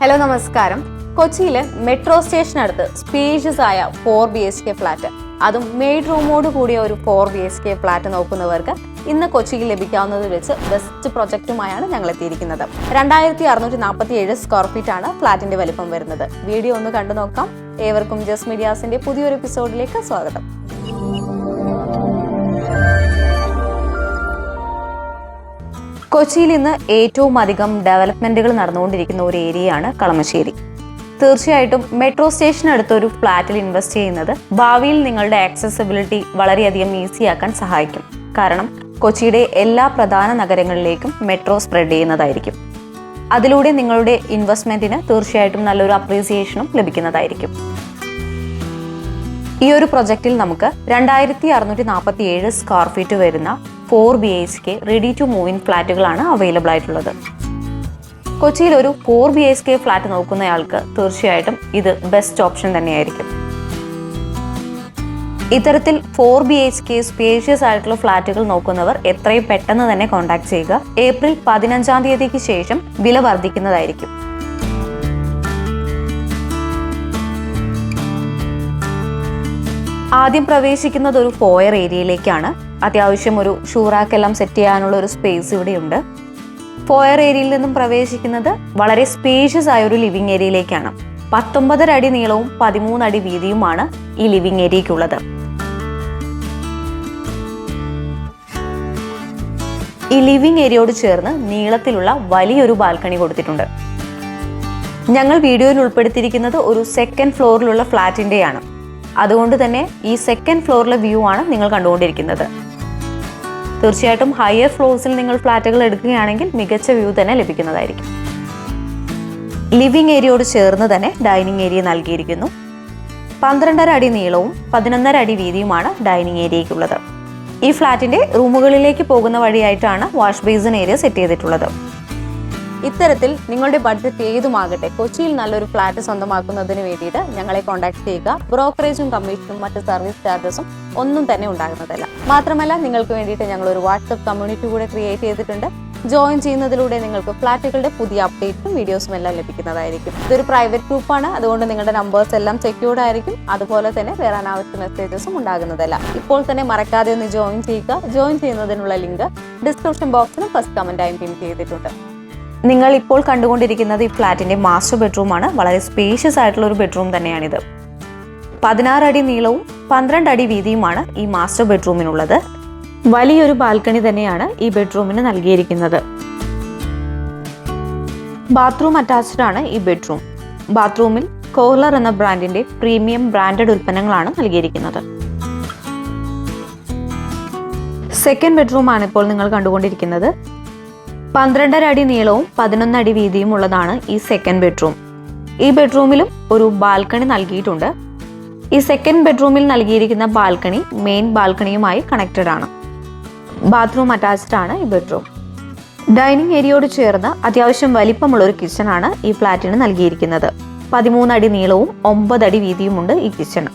Hello നമസ്കാരം. കൊച്ചിയിലെ metro സ്റ്റേഷനടുത്ത് സ്പേഷ്യസ് ആയ four B H K flat. അതും മെയ്ഡ് റൂമോട് കൂടിയ ഒരു four B H K flat നോക്കുന്നവർക്ക് ഇന്ന് കൊച്ചിയിൽ ലഭിക്കാവുന്നത് വെച്ച് ബെസ്റ്റ് പ്രൊജക്റ്റുമായാണ് ഞങ്ങൾ എത്തിയിരിക്കുന്നത് രണ്ടായിരത്തി അറുന്നൂറ്റി നാൽപ്പത്തി ഏഴ് സ്ക്വയർ ഫീറ്റ് ആണ് ഫ്ലാറ്റിന്റെ വലിപ്പം വരുന്നത്. വീഡിയോ ഒന്ന് കണ്ടു നോക്കാം. ഏവർക്കും ജസ് മീഡിയാസിന്റെ പുതിയൊരു എപ്പിസോഡിലേക്ക് സ്വാഗതം. കൊച്ചിയിൽ ഇന്ന് ഏറ്റവും അധികം ഡെവലപ്മെന്റുകൾ നടന്നുകൊണ്ടിരിക്കുന്ന ഒരു ഏരിയയാണ് കളമശ്ശേരി. തീർച്ചയായിട്ടും മെട്രോ സ്റ്റേഷനടുത്ത് ഒരു ഫ്ലാറ്റിൽ ഇൻവെസ്റ്റ് ചെയ്യുന്നത് ഭാവിയിൽ നിങ്ങളുടെ ആക്സസിബിലിറ്റി വളരെയധികം ഈസിയാക്കാൻ സഹായിക്കും. കാരണം കൊച്ചിയുടെ എല്ലാ പ്രധാന നഗരങ്ങളിലേക്കും മെട്രോ സ്പ്രെഡ് ചെയ്യുന്നതായിരിക്കും. അതിലൂടെ നിങ്ങളുടെ ഇൻവെസ്റ്റ്മെന്റിന് തീർച്ചയായിട്ടും നല്ലൊരു അപ്രീസിയേഷനും ലഭിക്കുന്നതായിരിക്കും. ഈ ഒരു പ്രൊജക്റ്റിൽ നമുക്ക് രണ്ടായിരത്തി അറുന്നൂറ്റി നാൽപ്പത്തി ഏഴ് സ്ക്വയർ ഫീറ്റ് വരുന്ന four B H K ready to move in ഫ്ലാറ്റുകളാണ് available ആയിട്ടുള്ളത്. കൊച്ചിയിൽ ഒരു four B H K flat നോക്കുന്നയാൾക്ക് തീർച്ചയായിട്ടും ഇത് ബെസ്റ്റ് ഓപ്ഷൻ തന്നെയായിരിക്കും. ഇത്തരത്തിൽ four B H K spacious ആയിട്ടുള്ള ഫ്ളാറ്റുകൾ നോക്കുന്നവർ എത്രയും പെട്ടെന്ന് തന്നെ കോൺടാക്ട് ചെയ്യുക. ഏപ്രിൽ പതിനഞ്ചാം തീയതിക്ക് ശേഷം വില വർദ്ധിക്കുന്നതായിരിക്കും. ആദ്യം പ്രവേശിക്കുന്നത് ഒരു പോയർ ഏരിയയിലേക്കാണ് അത്യാവശ്യം ഒരു ഷൂറാക്കെല്ലാം സെറ്റ് ചെയ്യാനുള്ള ഒരു സ്പേസ് ഇവിടെയുണ്ട്. പോയർ ഏരിയയിൽ നിന്നും പ്രവേശിക്കുന്നത് വളരെ സ്പേഷ്യസ് ആയ ഒരു ലിവിംഗ് ഏരിയയിലേക്കാണ് പത്തൊമ്പതര അടി നീളവും പതിമൂന്ന് അടി വീതിയുമാണ് ഈ ലിവിംഗ് ഏരിയയ്ക്കുള്ളത് ഈ ലിവിംഗ് ഏരിയയോട് ചേർന്ന് നീളത്തിലുള്ള വലിയൊരു ബാൽക്കണി കൊടുത്തിട്ടുണ്ട്. ഞങ്ങൾ വീഡിയോയിൽ ഉൾപ്പെടുത്തിയിരിക്കുന്നത് ഒരു സെക്കൻഡ് ഫ്ലോറിലുള്ള ഫ്ലാറ്റിന്റെയാണ് അതുകൊണ്ട് തന്നെ ഈ സെക്കൻഡ് ഫ്ലോറിലെ വ്യൂ ആണ് നിങ്ങൾ കണ്ടുകൊണ്ടിരിക്കുന്നത്. തീർച്ചയായിട്ടും ഹയർ ഫ്ലോർസിൽ നിങ്ങൾ ഫ്ലാറ്റുകൾ എടുക്കുകയാണെങ്കിൽ മികച്ച വ്യൂ തന്നെ ലഭിക്കുന്നതായിരിക്കും. ലിവിംഗ് ഏരിയയോട് ചേർന്ന് തന്നെ ഡൈനിങ് ഏരിയ നൽകിയിരിക്കുന്നു. പന്ത്രണ്ടര അടി നീളവും പതിനൊന്നര അടി വീതിയുമാണ് ഡൈനിങ് ഏരിയയ്ക്കുള്ളത് ഈ ഫ്ലാറ്റിന്റെ റൂമുകളിലേക്ക് പോകുന്ന വഴിയായിട്ടാണ് വാഷ് ബേസിൻ ഏരിയ സെറ്റ് ചെയ്തിട്ടുള്ളത്. ഇത്തരത്തിൽ നിങ്ങളുടെ ബഡ്ജറ്റ് ഏതുമാകട്ടെ കൊച്ചിയിൽ നല്ലൊരു ഫ്ലാറ്റ് സ്വന്തമാക്കുന്നതിന് വേണ്ടിയിട്ട് ഞങ്ങളെ കോൺടാക്ട് ചെയ്യുക. ബ്രോക്കറേജും കമ്മീഷനും മറ്റ് സർവീസ് ചാർജസും ഒന്നും തന്നെ ഉണ്ടാകുന്നതല്ല. മാത്രമല്ല നിങ്ങൾക്ക് വേണ്ടിയിട്ട് ഞങ്ങൾ ഒരു വാട്സപ്പ് കമ്മ്യൂണിറ്റി കൂടെ ക്രിയേറ്റ് ചെയ്തിട്ടുണ്ട്. ജോയിൻ ചെയ്യുന്നതിലൂടെ നിങ്ങൾക്ക് ഫ്ലാറ്റുകളുടെ പുതിയ അപ്ഡേറ്റും വീഡിയോസും എല്ലാം ലഭിക്കുന്നതായിരിക്കും. ഇതൊരു പ്രൈവറ്റ് ഗ്രൂപ്പാണ് അതുകൊണ്ട് നിങ്ങളുടെ നമ്പേഴ്സ് എല്ലാം സെക്യൂർഡ് ആയിരിക്കും. അതുപോലെ തന്നെ വേറെ അനാവശ്യ മെസ്സേജസും ഉണ്ടാകുന്നതല്ല. ഇപ്പോൾ തന്നെ മറക്കാതെ ഒന്ന് ജോയിൻ ചെയ്യുക. ജോയിൻ ചെയ്യുന്നതിനുള്ള ലിങ്ക് ഡിസ്ക്രിപ്ഷൻ ബോക്സിന് ഫസ്റ്റ് കമന്റായും പിൻ ചെയ്തിട്ടുണ്ട്. നിങ്ങൾ ഇപ്പോൾ കണ്ടുകൊണ്ടിരിക്കുന്നത് ഈ ഫ്ലാറ്റിന്റെ മാസ്റ്റർ ബെഡ്റൂമാണ് വളരെ സ്പേഷ്യസ് ആയിട്ടുള്ള ഒരു ബെഡ്റൂം തന്നെയാണിത്. പതിനാറ് അടി നീളവും പന്ത്രണ്ട് അടി വീതിയുമാണ് ഈ മാസ്റ്റർ ബെഡ്റൂമിനുള്ളത്. വലിയൊരു ബാൽക്കണി തന്നെയാണ് ഈ ബെഡ്റൂമിന് നൽകിയിരിക്കുന്നത്. ബാത്റൂം അറ്റാച്ച്ഡ് ആണ് ഈ ബെഡ്റൂം. ബാത്റൂമിൽ കോർലർ എന്ന ബ്രാൻഡിന്റെ പ്രീമിയം ബ്രാൻഡഡ് ഉൽപ്പന്നങ്ങളാണ് നൽകിയിരിക്കുന്നത്. സെക്കൻഡ് ബെഡ്റൂം ആണ് ഇപ്പോൾ നിങ്ങൾ കണ്ടുകൊണ്ടിരിക്കുന്നത്. പന്ത്രണ്ടര അടി നീളവും പതിനൊന്നടി വീതിയും ഉള്ളതാണ് ഈ സെക്കൻഡ് ബെഡ്റൂം ഈ ബെഡ്റൂമിലും ഒരു ബാൽക്കണി നൽകിയിട്ടുണ്ട്. ഈ സെക്കൻഡ് ബെഡ്റൂമിൽ നൽകിയിരിക്കുന്ന ബാൽക്കണി മെയിൻ ബാൽക്കണിയുമായി കണക്റ്റഡ് ആണ്. ബാത്റൂം അറ്റാച്ച്ഡ് ആണ് ഈ ബെഡ്റൂം ഡൈനിങ് ഏരിയയോട് ചേർന്ന് അത്യാവശ്യം വലിപ്പമുള്ള ഒരു കിച്ചൺ ആണ് ഈ ഫ്ലാറ്റിന് നൽകിയിരിക്കുന്നത്. പതിമൂന്നടി നീളവും ഒമ്പതടി വീതിയുമുണ്ട് ഈ കിച്ചൺ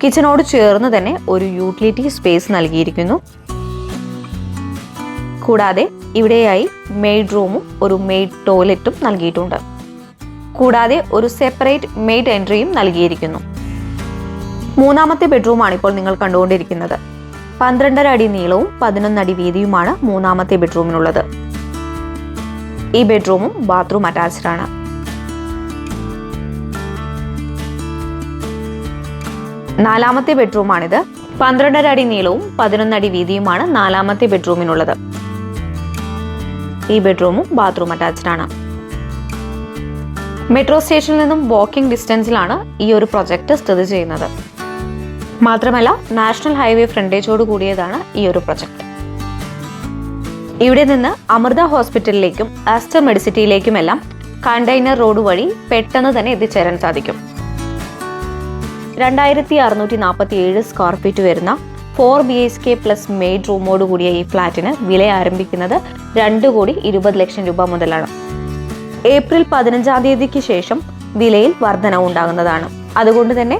കിച്ചണോട് ചേർന്ന് തന്നെ ഒരു യൂട്ടിലിറ്റി സ്പേസ് നൽകിയിരിക്കുന്നു. കൂടാതെ ഇവിടെയായി മെയ്ഡ് റൂമും ഒരു മെയ്ഡ് ടോയ്ലറ്റും നൽകിയിട്ടുണ്ട്. കൂടാതെ ഒരു സെപ്പറേറ്റ് മെയ്ഡ് എൻട്രിയും നൽകിയിരിക്കുന്നു. മൂന്നാമത്തെ ബെഡ്റൂമാണ് ഇപ്പോൾ നിങ്ങൾ കണ്ടുകൊണ്ടിരിക്കുന്നത്. പന്ത്രണ്ടര അടി നീളവും പതിനൊന്ന് അടി വീതിയുമാണ് മൂന്നാമത്തെ ബെഡ്റൂമിനുള്ളത് ഈ ബെഡ്റൂമും ബാത്റൂം അറ്റാച്ച്ഡ് ആണ്. നാലാമത്തെ ബെഡ്റൂമാണിത് പന്ത്രണ്ടര അടി നീളവും പതിനൊന്നടി വീതിയുമാണ് നാലാമത്തെ ബെഡ്റൂമിനുള്ളത് ഈ ബെഡ്റൂമും ബാത്റൂം അറ്റാച്ച്ഡ് ആണ്. മെട്രോ സ്റ്റേഷനിൽ നിന്നും വാക്കിംഗ് ഡിസ്റ്റൻസിലാണ് ഈ ഒരു പ്രൊജക്ട് സ്ഥിതി ചെയ്യുന്നത്. മാത്രമല്ല നാഷണൽ ഹൈവേ ഫ്രണ്ടേജോട് കൂടിയതാണ് ഈ ഒരു പ്രൊജക്ട് ഇവിടെ നിന്ന് അമൃത ഹോസ്പിറ്റലിലേക്കും ആസ്റ്റർ മെഡിസിറ്റിയിലേക്കുമെല്ലാം കണ്ടെയ്നർ റോഡ് വഴി പെട്ടെന്ന് തന്നെ എത്തിച്ചേരാൻ സാധിക്കും. രണ്ടായിരത്തി അറുന്നൂറ്റി നാൽപ്പത്തി ഏഴ് സ്ക്വയർ ഫീറ്റ് വരുന്ന four B H K plus maid റൂമോട് കൂടിയ ഈ ഫ്ലാറ്റിന് വില ആരംഭിക്കുന്നത് രണ്ട് കോടി ഇരുപത് ലക്ഷം രൂപ മുതലാണ്. ഏപ്രിൽ പതിനഞ്ചാം തീയതിക്ക് ശേഷം വിലയിൽ വർധനവ് ഉണ്ടാകുന്നതാണ്. അതുകൊണ്ട് തന്നെ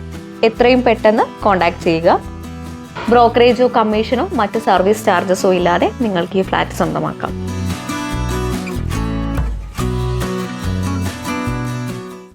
എത്രയും പെട്ടെന്ന് കോൺടാക്ട് ചെയ്യുക. ബ്രോക്കറേജോ കമ്മീഷനോ മറ്റ് സർവീസ് ചാർജസോ ഇല്ലാതെ നിങ്ങൾക്ക് ഈ ഫ്ലാറ്റ് സ്വന്തമാക്കാം.